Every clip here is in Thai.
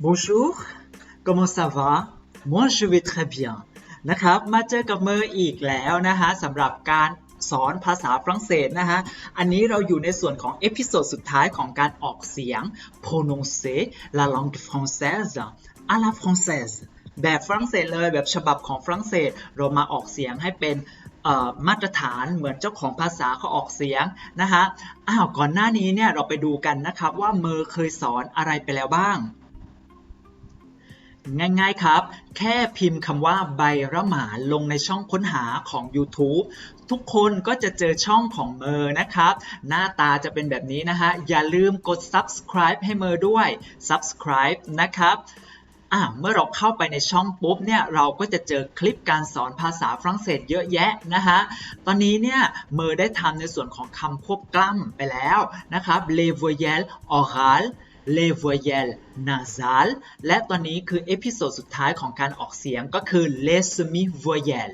Bonjour comment ça va moi je vais très bien นะครับ มาเจอกับเมอร์อีกแล้วนะฮะสำหรับการสอนภาษาฝรั่งเศสนะฮะ อันนี้เราอยู่ในส่วนของเอพิโซดสุดท้ายของการออกเสียง prononcer la langue française à la française แบบฝรั่งเศสเลยแบบฉบับของฝรั่งเศสเรามาออกเสียงให้เป็นมาตรฐานเหมือนเจ้าของภาษาเขาออกเสียงนะฮะอ้าวก่อนหน้านี้เนี่ยเราไปดูกันนะครับว่าเมอร์เคยสอนอะไรไปแล้วบ้าง ง่ายๆครับ แค่พิมพ์คำว่าใบระหมาลงในช่องค้นหาของ YouTube ทุกคนก็จะเจอช่องของเมอร์นะครับ หน้าตาจะเป็นแบบนี้นะฮะ อย่าลืมกด subscribe ให้เมอร์ด้วย subscribe นะครับอ่าเมื่อเราเข้าไปในช่องปุ๊บเนี่ยเราก็จะเจอคลิปการสอนภาษาฝรั่งเศสเยอะแยะนะฮะ ตอนนี้เนี่ยเมอร์ได้ทำในส่วนของคำควบกล้ำไปแล้วนะครับ les voyelles orales les voyelles nasales และตอนนี้คือเอพิโซดสุดท้ายของการออกเสียงก็คือ les m i v o y e l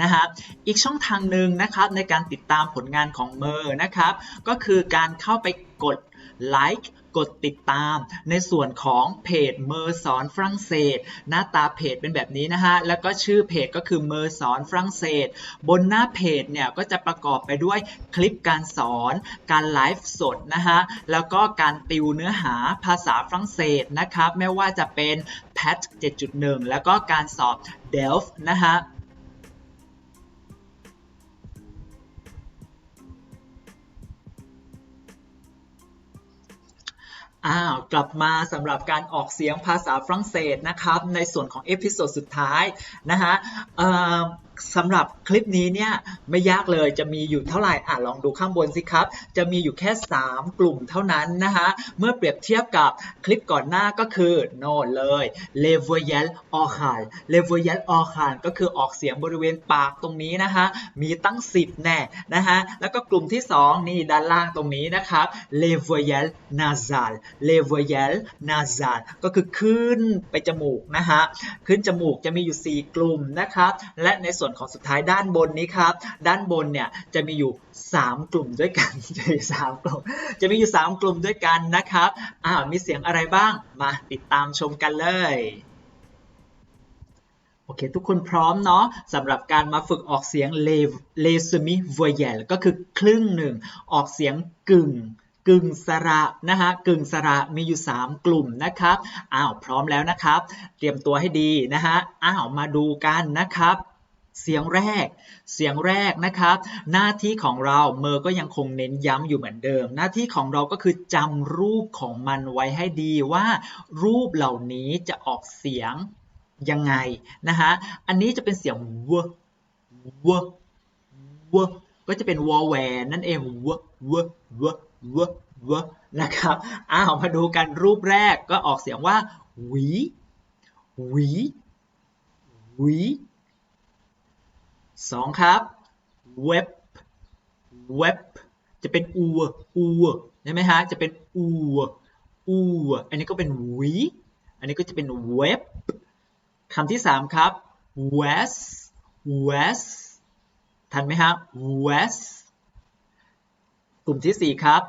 นะฮะอีกช่องทางหนึ่งนะครับในการติดตามผลงานของเมอร์นะครับ ก็คือการเข้าไปกดไลค์ กดติดตามในส่วนของเพจเมอร์สอนฝรั่งเศส หน้าตาเพจเป็นแบบนี้นะฮะ แล้วก็ชื่อเพจก็คือเมอร์สอนฝรั่งเศส บนหน้าเพจเนี่ยก็จะประกอบไปด้วยคลิปการสอน การไลฟ์สดนะฮะ แล้วก็การติวเนื้อหาภาษาฝรั่งเศสนะครับ ไม่ว่าจะเป็น PAT 7.1 แล้วก็การสอบ DELF นะฮะ อ้าวกลับมาสำหรับการออกเสียงภาษาฝรั่งเศสนะครับ ในส่วนของเอพิโซดสุดท้ายนะฮะสำหรับคลิปนี้เนี่ยไม่ยากเลยจะมีอยู่เท่าไหร่อะลองดูข้างบนสิครับ จะมีอยู่แค่ 3 กลุ่มเท่านั้นนะฮะเมื่อเปรียบเทียบกับคลิปก่อนหน้าก็คือโน่นเลย l e v o y e l oral l e v o y e l oral ก็คือออกเสียงบริเวณปากตรงนี้นะฮะมีตั้ง 10 แน่นะฮะแล้วก็กลุ่มที่ 2 นี่ด้านล่างตรงนี้นะครับ l e v o y e l nasal l e v o y e l nasal ก็คือขึ้นไปจมูกนะฮะขึ้นจมูกจะมีอยู่ 4 กลุ่มนะครับและในส่วนส่วนของสุดท้ายด้านบนนี้ครับ ด้านบนเนี่ยจะมีอยู่ 3 กลุ่มด้วยกันจะมีสามกลุ่มจะมีอยู่ 3 กลุ่มด้วยกันนะครับอ่ามีเสียงอะไรบ้างมาติดตามชมกันเลยโอเค ทุกคนพร้อมเนาะสำหรับการมาฝึกออกเสียง le le semi voyelle ก็คือครึ่งหนึ่ง ออกเสียงกึ่ง กึ่งสระนะฮะกึ่งสระมีอยู่ 3 กลุ่มนะครับอ้าวพร้อมแล้วนะครับ เตรียมตัวให้ดีนะฮะอ้าวมาดูกันนะครับ เสียงแรก เสียงแรกนะครับ หน้าที่ของเราเมอร์ก็ยังคงเน้นย้ำอยู่เหมือนเดิม หน้าที่ของเราก็คือจำรูปของมันไว้ให้ดีว่า รูปเหล่านี้จะออกเสียงยังไงนะฮะ อันนี้จะเป็นเสียงวววก็จะเป็นวอแหวนนั่นเองวววววนะครับ อ้าวมาดูกันรูปแรกก็ออกเสียงว่าหวีหวีหวี สองครับ เว็บ เว็บ จะเป็นอูอูใช่ไหมฮะ จะเป็นอูอูอันนี้ก็เป็นวีอันนี้ก็จะเป็นเว็บคำที่สามครับ west west ทันไหมฮะ west กลุ่มที่สี่ครับ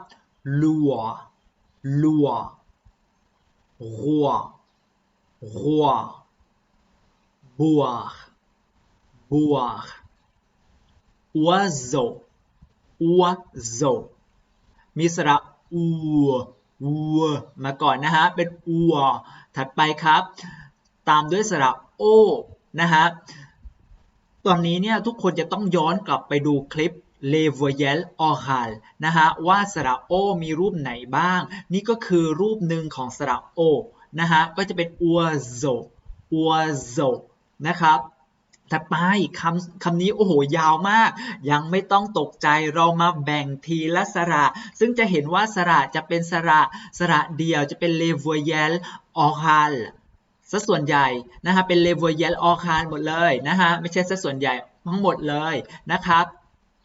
ลัวลัวรัวรัวบัว boire oiseau oiseau มีสระอูอูมาก่อนนะฮะ เป็นอัวถัดไปครับ ตามด้วยสระโอนะฮะ ตอนนี้เนี่ยทุกคนจะต้องย้อนกลับไปดูคลิป l e v o y e l oral นะฮะ ว่าสระโอมีรูปไหนบ้าง นี่ก็คือรูปหนึ่งของสระโอนะฮะ ก็จะเป็น oiseau oiseau นะครับ ถัดไปคำคำนี้โอ้โหยาวมาก ยังไม่ต้องตกใจเรามาแบ่งทีละสระ ซึ่งจะเห็นว่าสระจะเป็นสระสระเดียวจะเป็น le voyelle oral ซะส่วนใหญ่นะฮะเป็น le voyelle oral หมดเลยนะฮะไม่ใช่ซะส่วนใหญ่ทั้งหมดเลยนะครับ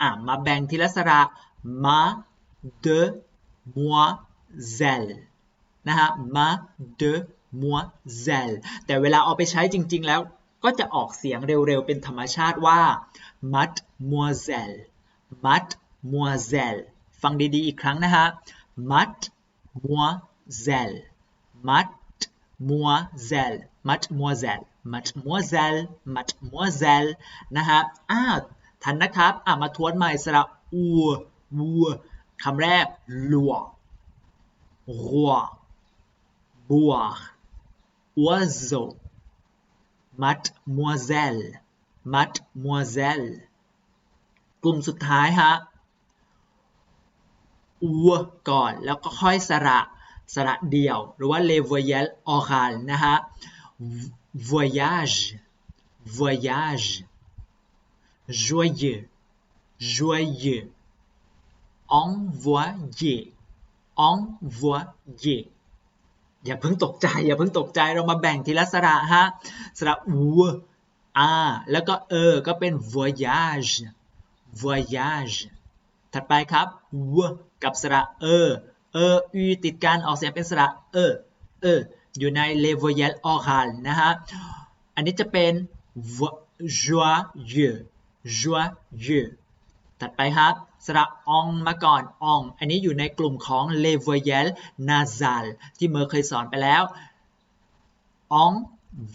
อะมาแบ่งทีละสระ ma de moiselle นะฮะ ma de moiselle แต่เวลาเอาไปใช้จริง ๆ แล้ว ก็จะออกเสียงเร็วๆ เป็นธรรมชาติว่า mud m o i s e l l mud m o i s e l l ฟังดีๆ อีกครั้งนะฮะ mud m o i s e l l mud m o i s e l l mud m o i s e l l mud m o i s e l l mud m o i s e l l นะฮะอ้าทันนะครับอ่ามาทวนใหม่สระอูวัวคำแรกลัวรัวบัวอัวโซ mademoiselle mademoiselle กลุ่มสุดท้ายฮะอัวก่อนแล้วก็ค่อยสระสระเดี่ยว หรือว่า les voyelles orales นะฮะ voyage voyage joyeux joyeux envoyer envoyer อย่าเพิ่งตกใจ อย่าเพิ่งตกใจเรามาแบ่งทีละสระฮะสระอูอาแล้วก็เออก็เป็น voyage voyage ถัดไปครับวกับสระเออเอออูติดกันออกเสียงเป็นสระเออเอออยู่ใน les voyelles orales นะฮะอันนี้จะเป็น joyeux joyeux ถัดไปครับ สระอองมาก่อนออง อันนี้อยู่ในกลุ่มของ l e v o y e l l e nasal ที่เมอร์เคยสอนไปแล้ว on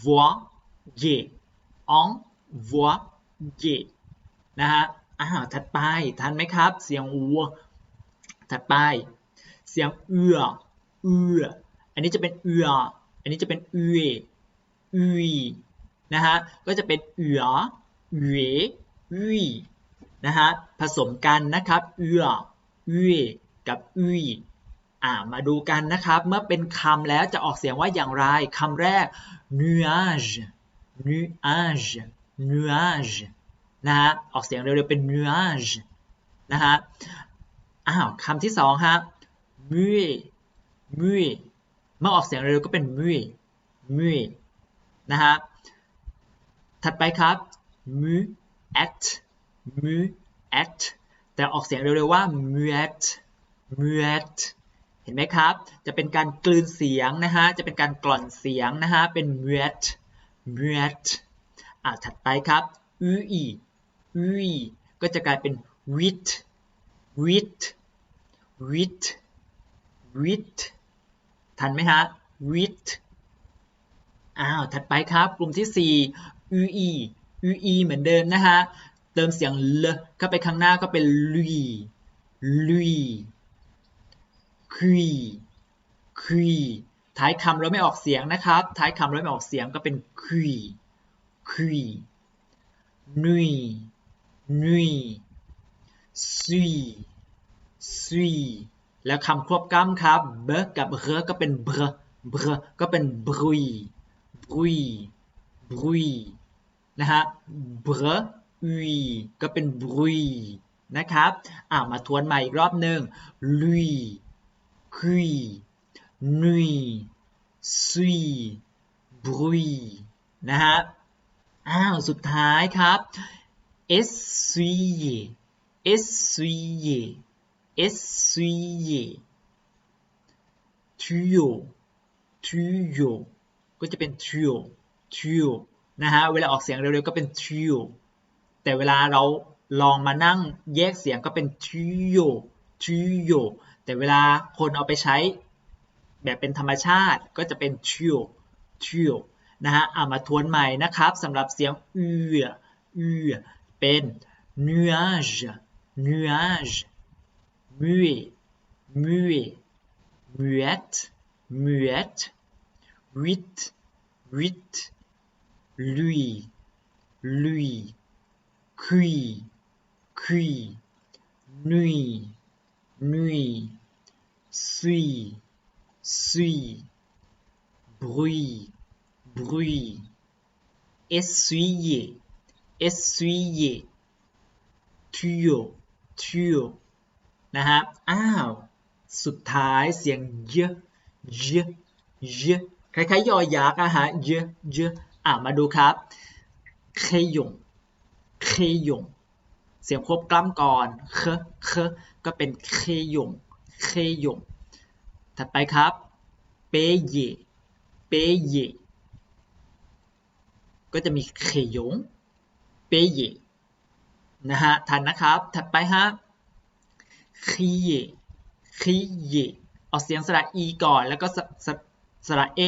voyer on voyer นะฮะอ้าวถัดไปทันไหมครับ เสียงอูถัดไป เสียงเอือเอืออันนี้จะเป็นเอืออันนี้จะเป็นเออุยนะฮะก็จะเป็นเอือเออุย นะฮะผสมกันนะครับเอือเอกับอุยอ่ามาดูกันนะครับ เมื่อเป็นคำแล้วจะออกเสียงว่าอย่างไรคำแรก nuage nuage nuage นะฮะออกเสียงเร็วๆเป็น nuage นะฮะอ้าวคำที่สองฮะ mue mue เมื่อออกเสียงเร็วก็เป็น mue mue นะฮะถัดไปครับ muet muette แต่ออกเสียงเร็วๆว่า muette muette เห็นไหมครับ จะเป็นการกลืนเสียงนะฮะ จะเป็นการกล่อนเสียงนะฮะ เป็น muette muette อ่าถัดไปครับ ui ui ก็จะกลายเป็น wit wit wit wit ทันไหมฮะ wit อ้าว ถัดไปครับ กลุ่มที่ 4 ui ui เหมือนเดิมนะฮะ เติมเสียงเลเข้าไปข้างหน้าก็เป็น lui lui qui qui ท้ายคำเราไม่ออกเสียงนะครับ ท้ายคำเราไม่ออกเสียงก็เป็น qui qui nuit nuit suis suis แล้วคำควบกล้ำครับ b กับ r ก็เป็น br br ก็เป็น bruit bruit bruit นะฮะ อุยก็เป็นบุยนะครับ อ่ามาทวนใหม่อีกรอบหนึ่งลุยคุยนุยซุยบุยนะฮะอ้าวสุดท้ายครับเอสซุยเอสซุยเอสซุยทูโยทูโยก็จะเป็นทูโยทูโยนะฮะเวลาออกเสียงเร็วๆก็เป็นทูโย แต่เวลาเราลองมานั่งแยกเสียงก็เป็น tuyau tuyau แต่เวลาคนเอาไปใช้แบบเป็นธรรมชาติก็จะเป็น tuyau tuyau นะฮะเอามาทวนใหม่นะครับสำหรับเสียงอืออือเป็น nuage nuage muet muet muette muette huit huit lui lui cuit cuit nuit nuit suis suis bruit bruit essuyer essuyer tuyau tuyau นะฮะอ้าว สุดท้ายเสียงเยอะเยอะเยอะคล้ายๆยอยักษ์อะฮะเยอะเยอะอะ มาดูครับเคยง เคยงเสียงควบกล้ำก่อนเคเคก็เป็นเคยงเคยงถัดไปครับ เปเย เปเย ก็จะมีเคยงเปเย นะฮะ ทันนะครับ ถัดไปฮะ crier crier ออกเสียงสระ e ก่อน แล้วก็สสสระ a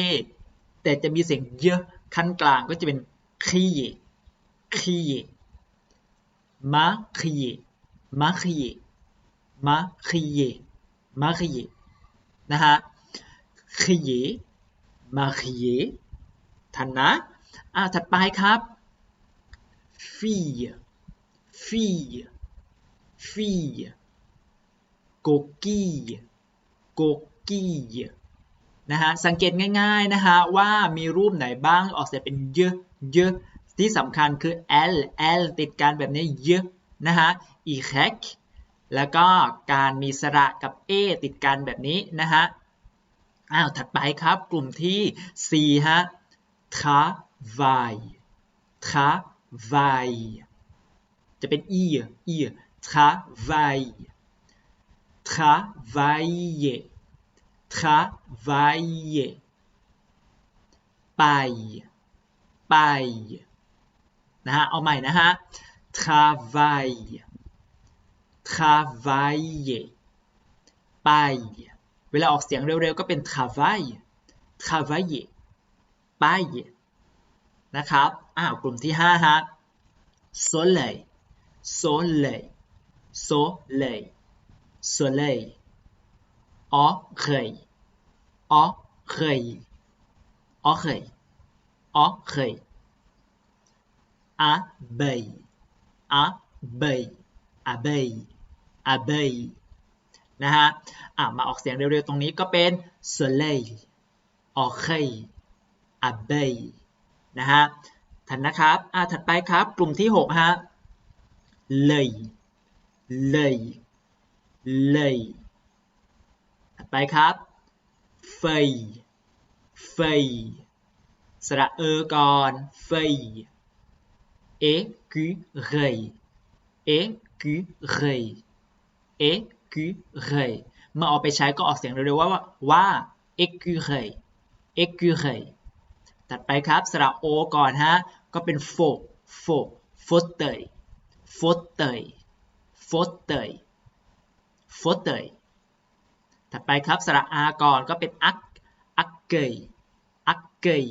แต่จะมีเสียงเยอะขั้นกลางก็จะเป็น crier crier marier marier marier marier นะฮะ crier marier ทันนะอ่าถัดไปครับ fille fille fille coquille coquille นะฮะ สังเกตง่ายๆ นะฮะ ว่ามีรูปไหนบ้างออกเสียงเป็นเยอะเยอะ ที่สำคัญคือ l l ติดกันแบบนี้เยอะนะฮะ e c แล้วก็การมีสระกับ a ติดกันแบบนี้นะฮะอ้าวถัดไปครับกลุ่มที่ 4 ฮะ travail travail จะเป็น e e travail travailler travailler ไป ไป นะฮะ เอาใหม่นะฮะ travail travailler paille เวลาออกเสียงเร็วๆ ก็เป็น travail travailler paille นะครับ อ้าว กลุ่มที่5ฮะ soleil soleil soleil soleil oreille oreille oreille oreille abeille abeille abeille a b e i นะฮะมาออกเสียงเร็วๆ ตรงนี้ก็เป็น soleil oreille abeille นะฮะถัดนะครับอ่าถัดไปครับ กลุ่มที่ 6 ฮะ เลยเลยเลยถัดไปครับเฟยเฟยสระเออก่อนเฟย écureuil écureuil écureuil มาออกไปใช้ก็ออกเสียงเร็วๆว่าว่า écureuil écureuil ตัดไปครับสระโอก่อนฮะ ก็เป็นโฟโฟโฟเตยโฟเตยโฟเตยโฟเตยถัดไปครับสระอาก่อนก็เป็นอักอักเกยอักเกย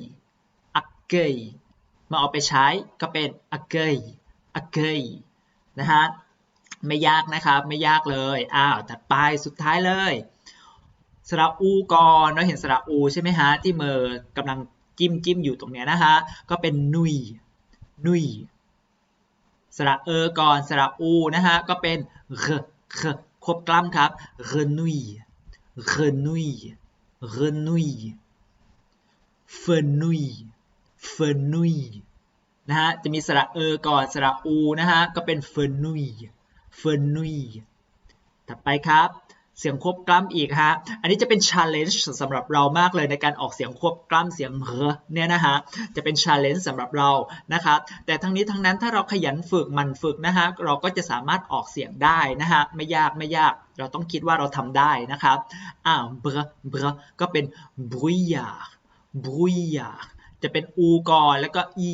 อักเกย มาเอาไปใช้ก็เป็น accueil accueil นะฮะไม่ยากนะครับไม่ยากเลยอ้าวถัดไปสุดท้ายเลยสระอูก่อนเราเห็นสระอูใช่ไหมฮะที่มือกำลังจิ้มจิ้มอยู่ตรงเนี้ยนะฮะก็เป็นนุยนุยสระเออก่อนสระอูนะฮะก็เป็นเรเรควบกล้ำครับเรนุยเรนุยเรนุยเฟนุย เฟนุยนะฮะจะมีสระเออก่อนสระอูนะฮะก็เป็นเฟนุยเฟนุยถัดไปครับเสียงควบกล้ำอีกฮะ อันนี้จะเป็น challenge สำหรับเรามากเลยในการออกเสียงควบกล้ำเสียงเรเนี่ยนะฮะ จะเป็น challenge สำหรับเรา นะครับ แต่ทั้งนี้ทั้งนั้นถ้าเราขยันฝึกมันฝึกนะฮะ เราก็จะสามารถออกเสียงได้นะฮะ ไม่ยากไม่ยาก เราต้องคิดว่าเราทำได้นะครับอ้าเบรเบรก็เป็น brouillard brouillard จะเป็น u ก่อนแล้วก็ e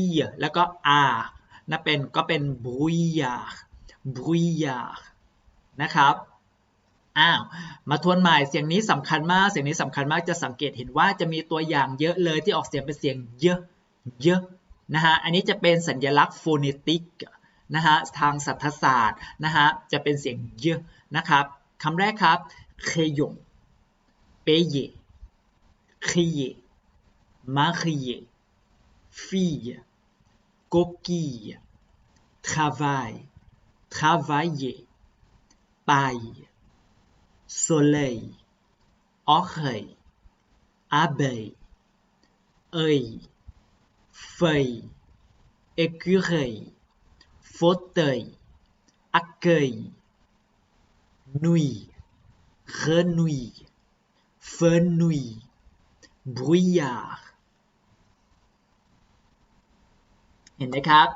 e แล้วก็ r นะเป็นก็เป็น brouillard brouillard นะครับอ้าวมาทวนใหม่เสียงนี้สำคัญมากเสียงนี้สำคัญมากจะสังเกตเห็นว่าจะมีตัวอย่างเยอะเลยที่ออกเสียงเป็นเสียงเยอะเยอะนะฮะอันนี้จะเป็นสัญลักษณ์โฟเนติกนะฮะทางสัทธศาสตร์นะฮะจะเป็นเสียงเยอะนะครับคำแรกครับ crayon payer crier marier fille coquille travail travailler paille soleil oreille abeille œil feuille écureuil fauteuil accueil nuit renouille fenouil brouillard เห็นไหมครับ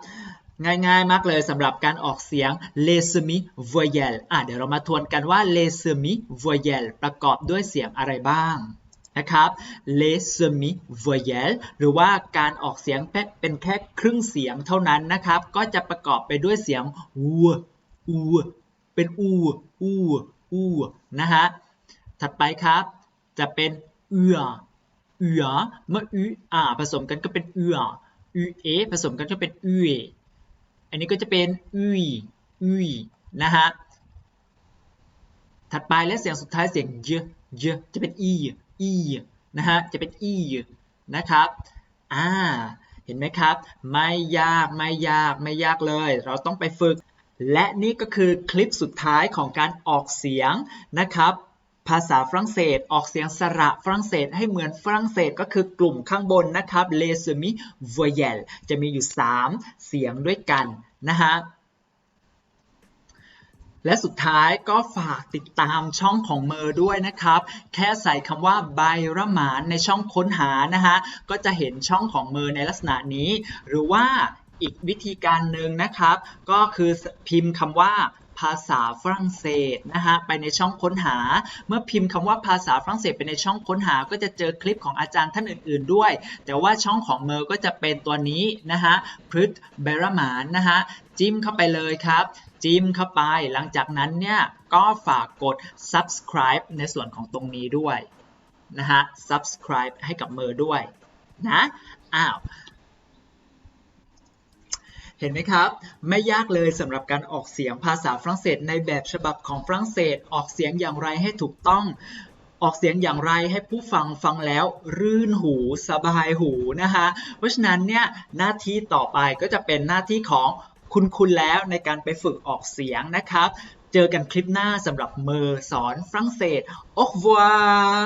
ง่ายๆ มากเลยสำหรับการออกเสียง l e s e m i voyelle อะเดี๋ยวเรามาทวนกันว่า l e s e m i voyelle ประกอบด้วยเสียงอะไรบ้างนะครับ l e s e m i voyelle หรือว่าการออกเสียงเป็นแค่ครึ่งเสียงเท่านั้นนะครับ ก็จะประกอบไปด้วยเสียงอูอูเป็นอูอูอูนะฮะถัดไปครับ จะเป็นเอือเอือเมื่ออือ่าผสมกันก็เป็นเอือ อืเอผสมกันก็เป็นอืออันนี้ก็จะเป็นอุยอุยนะฮะ ถัดไปและเสียงสุดท้ายเสียงเยเยจะเป็นอีอีนะฮะ จะเป็นอีนะครับ อ่า เห็นไหมครับ ไม่ยาก ไม่ยาก ไม่ยากเลย เราต้องไปฝึก และนี่ก็คือคลิปสุดท้ายของการออกเสียงนะครับ ภาษาฝรั่งเศส ออกเสียงสระฝรั่งเศสให้เหมือนฝรั่งเศสก็คือกลุ่มข้างบนนะครับ les semi voyelles จะมีอยู่ 3 เสียงด้วยกันนะฮะและสุดท้ายก็ฝากติดตามช่องของเมอร์ด้วยนะครับ แค่ใส่คำว่าไบรหมานในช่องค้นหานะฮะ ก็จะเห็นช่องของเมอร์ในลักษณะนี้ หรือว่าอีกวิธีการหนึ่งนะครับ ก็คือพิมพ์คำว่า ภาษาฝรั่งเศสนะฮะไปในช่องค้นหา เมื่อพิมพ์คำว่าภาษาฝรั่งเศสไปในช่องค้นหา ก็จะเจอคลิปของอาจารย์ท่านอื่น ๆด้วย แต่ว่าช่องของเมอร์ก็จะเป็นตัวนี้นะฮะพฤษเบรมานนะฮะจิ้มเข้าไปเลยครับ จิ้มเข้าไป หลังจากนั้นเนี่ยก็ฝากกด subscribe ในส่วนของตรงนี้ด้วยนะฮะ subscribe ให้กับเมอร์ด้วยนะ อ้าว เห็นไหมครับ ไม่ยากเลยสำหรับการออกเสียงภาษาฝรั่งเศสในแบบฉบับของฝรั่งเศสออกเสียงอย่างไรให้ถูกต้อง ออกเสียงอย่างไรให้ผู้ฟังฟังแล้ว รื่นหูสบายหูนะคะเพราะฉะนั้นเนี่ยหน้าที่ต่อไปก็จะเป็นหน้าที่ของคุณคุณแล้วในการไปฝึกออกเสียงนะครับ เจอกันคลิปหน้าสำหรับเมอสอนฝรั่งเศส au revoir